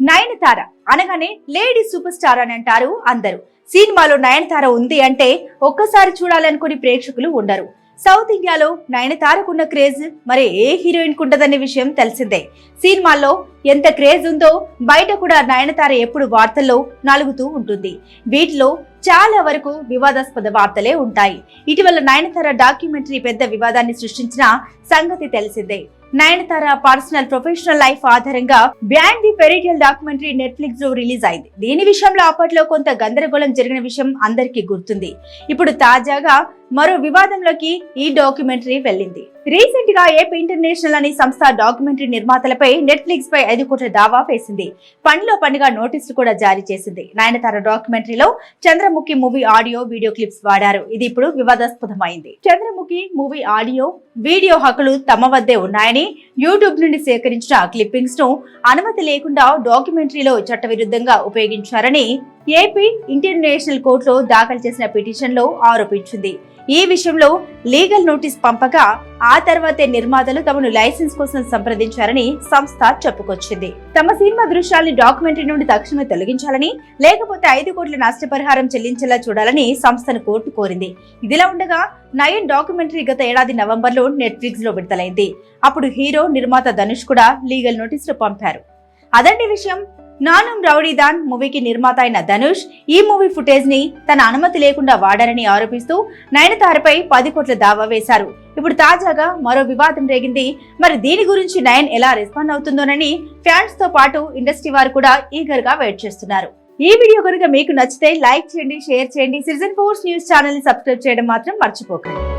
నయనతార అనగానే lady super star అని అంటారు అందరూ. సినిమాలో నయనతార ఉంది అంటే ఒక్కసారి చూడాలనుకుని ప్రేక్షకులు ఉండరు. సౌత్ ఇండియాలో నయనతారకున్న క్రేజ్ మరి ఏ హీరోయిన్ ఉండదనే విషయం తెలిసిందే. సినిమాల్లో ఎంత క్రేజ్ ఉందో బయట కూడా నయనతార ఎప్పుడు వార్తల్లో నలుగుతూ ఉంటుంది. వీటిలో చాలా వరకు వివాదాస్పద వార్తలే ఉంటాయి. ఇటీవల నయనతార డాక్యుమెంటరీ పెద్ద వివాదాన్ని సృష్టించిన సంగతి తెలిసిందే. నయనతార పర్సనల్ ప్రొఫెషనల్ లైఫ్ ఆధారంగా beyond the fairy tale documentary నెట్ఫ్లిక్స్లో రిలీజ్ అయింది. దీని విషయంలో అప్పట్లో కొంత గందరగోళం జరిగిన విషయం అందరికీ గుర్తుంది. ఇప్పుడు తాజాగా మరో వివాదంలోకి ఈ డాక్యుమెంటరీ వెళ్ళింది. రీసెంట్గా ఏపీ ఇంటర్నేషనల్ అనే సంస్థ డాక్యుమెంటరీ నిర్మాతలపై నెట్ఫ్లిక్స్ పై ఐదు కోట్ల దావా వేసింది. పనిలో పనిగా నోటీసులు కూడా జారీ చేసింది. Nayanthara డాక్యుమెంటరీలో Chandramukhi movie audio video clips వాడారు. ఇది ఇప్పుడు వివాదాస్పదమైంది. చంద్రముఖి మూవీ ఆడియో వీడియో హక్కులు తమ వద్దే ఉన్నాయని ready యూట్యూబ్ నుండి సేకరించిన క్లిప్పింగ్స్ను అనుమతి లేకుండా డాక్యుమెంటరీలో చట్టవిరుద్ధంగా ఉపయోగించారని ఏపీ ఇంటర్నేషనల్ కోర్టులో దాఖలు చేసిన పిటిషన్లో ఆరోపించింది. ఈ విషయంలో లీగల్ నోటీస్ పంపగా ఆ తర్వాతే నిర్మాతలు తమను లైసెన్స్ కోసం సంప్రదించారని సంస్థ చెప్పుకొచ్చింది. తమ సినిమా దృశ్యాల్ని డాక్యుమెంటరీ నుండి తక్షణమే తొలగించాలని లేకపోతే ఐదు కోట్ల నష్టపరిహారం చెల్లించేలా చూడాలని సంస్థను కోర్టు కోరింది. ఇదిలా ఉండగా నయన్ డాక్యుమెంటరీ గత ఏడాది నవంబర్లో నెట్ఫ్లిక్స్లో విడుదలైంది. అప్పుడు హీరో నిర్మాత ధనుష్ కూడా లీగల్ నోటీసులు పంపారు. అదండి విషయం. నానం రౌడీదాన్ మూవీకి నిర్మాత అయిన ధనుష్ ఈ మూవీ ఫుటేజ్ని తన అనుమతి లేకుండా వాడారని ఆరోపిస్తూ నయనతారపై పది కోట్ల దావా వేశారు. ఇప్పుడు తాజాగా మరో వివాదం రేగింది. మరి దీని గురించి నయన్ ఎలా రెస్పాండ్ అవుతుందోనని ఫ్యాన్స్తో పాటు ఇండస్ట్రీ వారు కూడా ఈగర్గా వెయిట్ చేస్తున్నారు. ఈ వీడియో కనుక మీకు నచ్చితే లైక్ చేయండి షేర్ చేయండి. సిటిజన్ ఫోర్స్ న్యూస్ ఛానల్ని సబ్స్క్రైబ్ చేయడం మాత్రం మర్చిపోకండి.